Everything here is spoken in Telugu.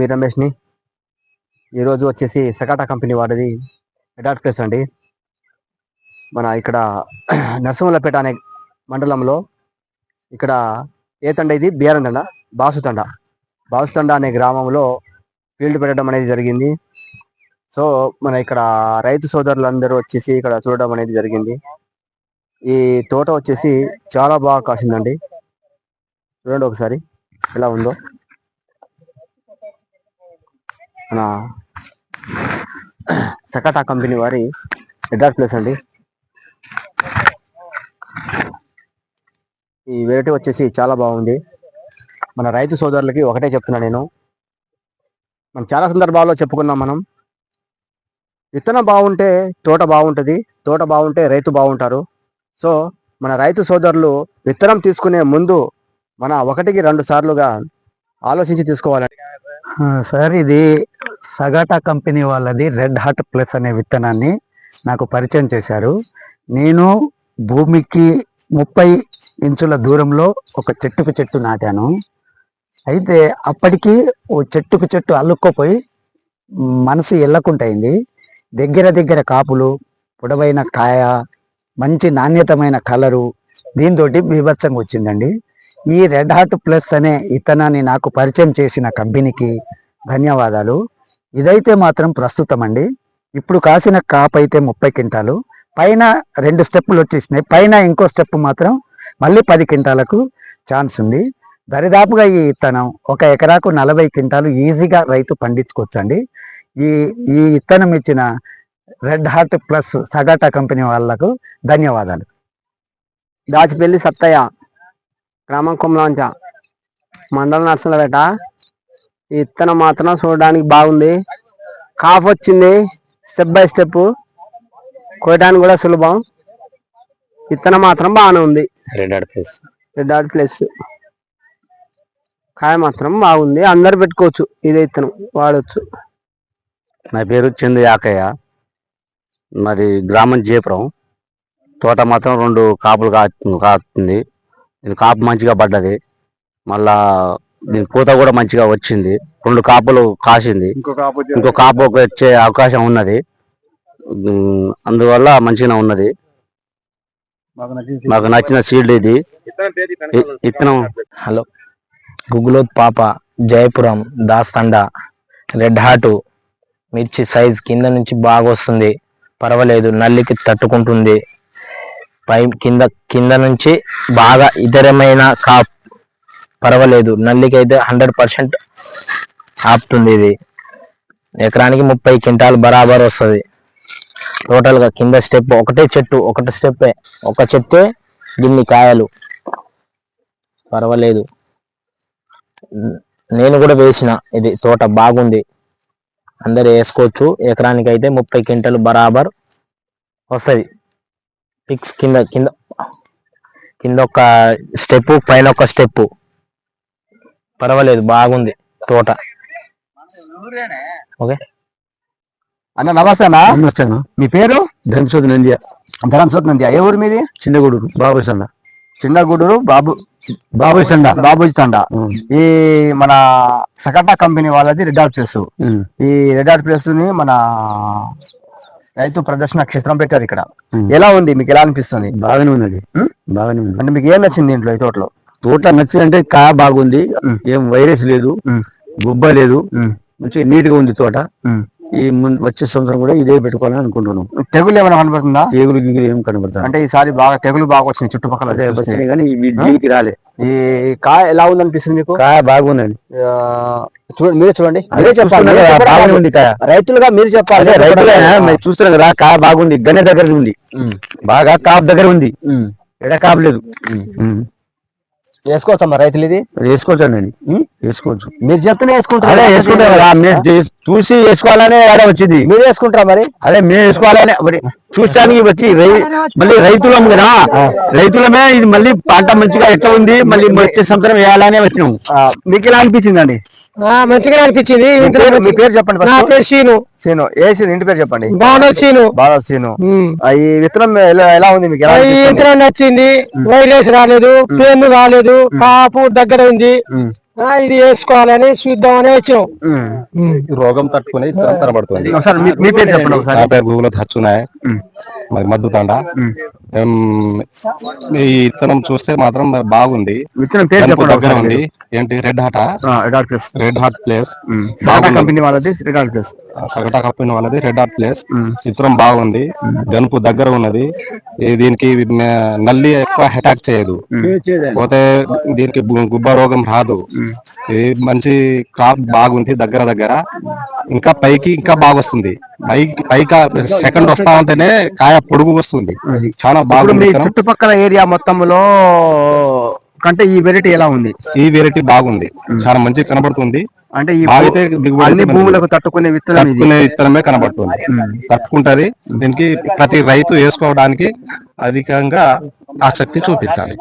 మీ రమేష్ని. ఈరోజు వచ్చేసి సకాటా కంపెనీ వాడిది ఎడాట్ ప్లేస్ అండి. మన ఇక్కడ నరసింహులపేట అనే మండలంలో ఇక్కడ ఏ తండ ఇది? బిఆర్ఎన్ తండ బాసుతండ బాసుతండ అనే గ్రామంలో ఫీల్డ్ పెట్టడం అనేది జరిగింది. సో మన ఇక్కడ రైతు సోదరులందరూ వచ్చేసి ఇక్కడ చూడడం అనేది జరిగింది. ఈ తోట వచ్చేసి చాలా బాగా కాసిందండి. చూడండి ఒకసారి ఎలా ఉందో. మన సకటా కంపెనీ వారి హెడ్ ప్లేస్ అండి. ఈ వెరైటీ వచ్చేసి చాలా బాగుంది. మన రైతు సోదరులకి ఒకటే చెప్తున్నా నేను. మనం చాలా సందర్భాల్లో చెప్పుకున్నాం మనం. విత్తనం బాగుంటే తోట బాగుంటుంది తోట బాగుంటే రైతు బాగుంటారు. సో మన రైతు సోదరులు విత్తనం తీసుకునే ముందు మన ఒకటికి రెండు సార్లుగా ఆలోచించి తీసుకోవాలండి. సార్ ఇది సగాటా కంపెనీ వాళ్ళది రెడ్ హార్ట్ ప్లస్ అనే విత్తనాన్ని నాకు పరిచయం చేశారు. నేను భూమికి ముప్పై ఇంచుల దూరంలో ఒక చెట్టుకు చెట్టు నాటాను. అయితే అప్పటికి ఓ చెట్టుకు చెట్టు అల్లుక్కోపోయి మనసు ఎల్లకుంటైంది. దగ్గర దగ్గర కాపులు పొడవైన కాయ మంచి నాణ్యతమైన కలరు దీంతో బీభత్సంగా వచ్చిందండి ఈ రెడ్ హార్ట్ ప్లస్ అనే ఇతనాన్ని నాకు పరిచయం చేసిన కంపెనీకి ధన్యవాదాలు. ఇదైతే మాత్రం ప్రస్తుతం అండి ఇప్పుడు కాసిన కాప్ అయితే ముప్పై క్వింటాలు. పైన రెండు స్టెప్పులు వచ్చేసినాయి. పైన ఇంకో స్టెప్ మాత్రం మళ్ళీ పది క్వింటాలకు ఛాన్స్ ఉంది. దరిదాపుగా ఈ ఇత్తనం ఒక ఎకరాకు నలభై క్వింటాలు ఈజీగా రైతు పండించుకోవచ్చండి. ఈ ఈ ఇత్తనం ఇచ్చిన red heart plus Sakata company వాళ్ళకు ధన్యవాదాలు. దాచిపల్లి సత్తయ్య. గ్రామం కొమ్మలాంచ మండలం నర్సలపేట ఈ ఇత్తనం మాత్రం చూడడానికి బాగుంది. కాఫ్ వచ్చింది. స్టెప్ బై స్టెప్ కోయడానికి కూడా సులభం. ఇత్తనం మాత్రం బాగానే ఉంది. Red heart plus red plus కాయ మాత్రం బాగుంది. అందరు పెట్టుకోవచ్చు. ఇదే ఇత్తనం. వాడచ్చు. నా పేరు చందు యాకయ్య. మరి గ్రామం జేపురం తోట మాత్రం రెండు కాపులు కాస్తుంది. దీని కాపు మంచిగా పడ్డది. మళ్ళా దీని పూత కూడా మంచిగా వచ్చింది. రెండు కాపులు కాసింది. ఇంకొక ఇంకో కాపు వచ్చే అవకాశం ఉన్నది. అందువల్ల మంచిగా ఉన్నది. మాకు నచ్చిన సీడ్ ఇది. ఇత్తనం హలో. గుగ్గులోత్ పాప జయపురం దాస్తండ రెడ్ హార్ట్ మిర్చి సైజ్ కింద నుంచి బాగా వస్తుంది పర్వాలేదు నల్లికి తట్టుకుంటుంది. పై కింద కింద నుంచి బాగా ఇతరమైన కాప్ పర్వాలేదు. నల్లికి అయితే హండ్రెడ్ పర్సెంట్ ఆపుతుంది ఇది. ఎకరానికి ముప్పై క్వింటాల్ బరాబర్ వస్తుంది. టోటల్గా కింద స్టెప్ ఒకటే చెట్టు ఒకటే స్టెప్పే ఒక చెట్టే దీన్ని కాయలు. పర్వాలేదు. నేను కూడా వేసిన ఇది తోట బాగుంది. అందరు వేసుకోవచ్చు. ఎకరానికి అయితే ముప్పై క్వింటాలు బరాబర్ వస్తుంది. పిక్స్ కింద కింద కింద ఒక స్టెప్ పైన ఒక స్టెప్ పర్వాలేదు బాగుంది తోట. ఓకే. అన్న నమస్తే అన్న. నమస్తే మీ పేరు? ధనసోద్ నంద్య. ధరంసత్ నంది ఏ ఊరు మీది? చిన్నగూడూరు బాబు సండ చిన్నగూడూరు బాబు బాబు సండ బాబుజీ తండ. ఈ మన సకటా కంపెనీ వాళ్ళది రెడ్ ఆర్ట్ ప్లేస్ ఈ రెడ్ ఆర్ట్ ప్లేస్ని మన రైతు ప్రదర్శన క్షేత్రం పెట్టారు ఇక్కడ. ఎలా ఉంది? మీకు ఎలా అనిపిస్తుంది? బాగానే ఉన్నది? బాగానే ఉంది. అంటే మీకు ఏం నచ్చింది దీంట్లో ఈ తోటలో? తోట నచ్చిందంటే కా బాగుంది. ఏం వైరస్ లేదు. గుబ్బ లేదు. మంచి నీట్గా ఉంది తోట. ఈ వచ్చే సంవత్సరం కూడా ఇదే పెట్టుకోవాలని అనుకుంటున్నాం. తెగులు ఏమైనా కనబడుతుందా? తీగులు గిగులు ఏం కనబడతాయి? అంటే ఈసారి బాగా తెగులు బాగా వచ్చినాయి చుట్టుపక్కల. వచ్చినాయి కానీ దీనికి రాలే. ఈ కాయ ఎలా ఉంది అనిపిస్తుంది మీకు? కాయ బాగున్నది ఆ, చూడండి మీరే చూడండి. అదే చెప్పాలి. కాయ. రైతులుగా మీరు చెప్పాలి. రైతులైనా మరి చూస్తున్నాం కదా కాయ బాగుంది గన్నె దగ్గర ఉంది. బాగా కాపు దగ్గర ఉంది. ఎడ కాపు లేదు. వేసుకోవచ్చమ్మా రైతులు ఇది వేసుకోవచ్చానండి వేసుకోవచ్చు. మీరు చెప్తూనే వేసుకుంటారు. అదే వేసుకుంటాం కదా మీరు చే- చూసి వేసుకోవాలనే ఆడ వచ్చింది. మీరు వేసుకుంటారా మరి? అదే మేము వేసుకోవాలనే మరి చూడటానికి వచ్చి రై- మళ్ళీ రైతులం కదా. రైతులమే ఇది మళ్ళీ పంట మంచిగా ఎట్లా ఉంది మళ్ళీ వచ్చే సంవత్సరం వేయాలనే వచ్చినాం ఆ, మీకు ఎలా అనిపించిందండి? మంచిగా అనిపించింది. మీ పేరు మీ పేరు చెప్పండి నా. పేరు శీను సీను ఏ సీను ఇంటి పేరు చెప్పండి. బాగుండదు శీను బాగా సీను ఆ, ఈ విత్తనం ఎలా ఉంది మీకు? ఈ? యంత్రం నచ్చింది. వైరస్ రాలేదు. పేను రాలేదు. కాపు దగ్గర ఉంది. ఇది వేసుకోవాలని చూద్దామని వచ్చినాం ఉమ్. రోగం తట్టుకుని ఒకసారి మీ- పేరు చెప్పండి నా పేరు. మరి మద్దు తండ ఈ ఇత్తనం చూస్తే మాత్రం బాగుంది. విత్తనం పేరు చెప్పండి దగ్గర ఒకసారి ఉంది. ఏంటి? Red heart red plus red heart plus. Company వాళ్ళది రెడ్ ప్లస్ సగటా కంపెనీ వాళ్ళది రెడ్ హాట్ ప్లేస్ చిత్రం బాగుంది. గనుపు దగ్గర ఉన్నది. దీనికి నల్లి ఎక్కువ అటాక్ చేయదు. పోతే దీనికి గుబ్బ రోగం రాదు. ఇది మంచి క్రాప్ బాగుంది దగ్గర దగ్గర. ఇంకా పైకి ఇంకా బాగా వస్తుంది. పైకి పైకి సెకండ్ వస్తా ఉంటేనే కాయ పొడుగు వస్తుంది. చాలా బాగుంది. చుట్టుపక్కల ఏరియా మొత్తంలో కంటే ఈ వెరైటీ ఎలా ఉంది? ఈ వెరైటీ బాగుంది. చాలా మంచి కనబడుతుంది. అంటే ఈ దిగుబడి అన్ని. భూములకు తట్టుకునే విత్తనం తట్టుకునే విత్తనమే కనబడుతుంది. తట్టుకుంటది. దీనికి ప్రతి రైతు వేసుకోవడానికి అధికంగా ఆసక్తి చూపించాలి.